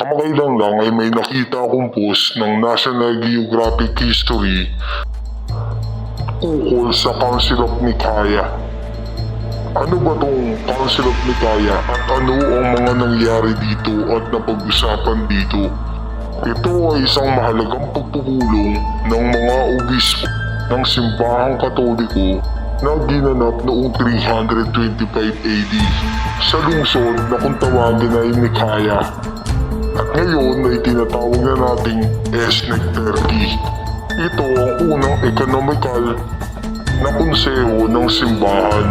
Kamakailan lang ay may nakita akong post ng National Geographic History ukol sa Council of Nikaya. Ano ba tong Council of Nikaya at ano ang mga nangyari dito at napag-usapan dito? Ito ay isang mahalagang pagpupulong ng mga obispo ng simbahang katoliko na ginanap noong 325 AD sa lungsod na kung tawagin ay Nikaya. Ngayon ay tinatawag na nating Esnek Turkey. Ito ang unang economical na konseho ng simbahan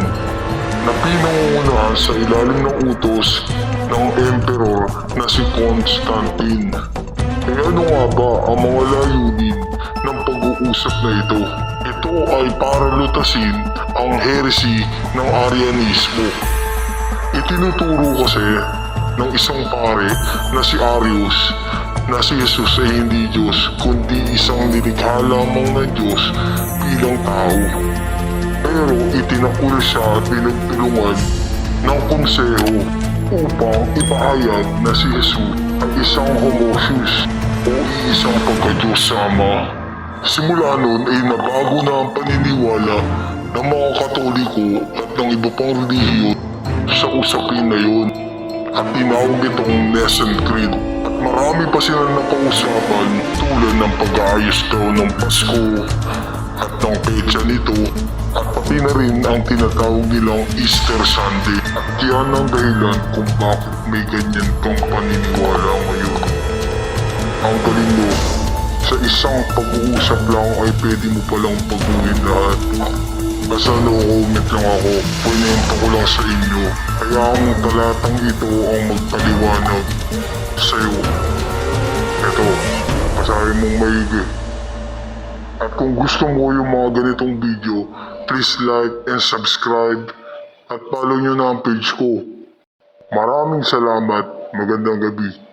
na pinangungunahan sa ilalim ng utos ng emperor na si Constantine. E ano nga ba ang mga layunin ng pag-uusap na ito? Ito ay para lutasin ang heresy ng Arianismo. Itinuturo kasi ng isang pare na si Arius na si Jesus ay hindi Diyos kundi isang nilikha lamang ng Diyos bilang tao. Pero itinakul siya at pinagtulungan ng konseho upang ipahayag na si Jesus ay isang homosius o isang pagka-Diyos sama. Simula noon ay nabago na ang paniniwala ng mga katoliko at ng iba pang relihiyon sa usapin na yun at tinawag itong Nesson Creed. At marami pa silang napausapan tulad ng pag-aayos daw ng Pasko at ng petsa nito at pati na rin ang tinatawag nilang Easter Sunday. At yan ang dahilan kung bakit may ganyan kang paniniwala ngayon. Ang galing mo, sa isang pag-uusap lang ay pwede mo palang pag-uwin lahat. Basta no-comment lang ako, pinento ko lang sa inyo. Kaya ang talatang ito ang magpaliwanag sa'yo. Ito, basahin mong maigi. At kung gusto mo yung mga ganitong video, please like and subscribe at follow nyo na ang page ko. Maraming salamat. Magandang gabi.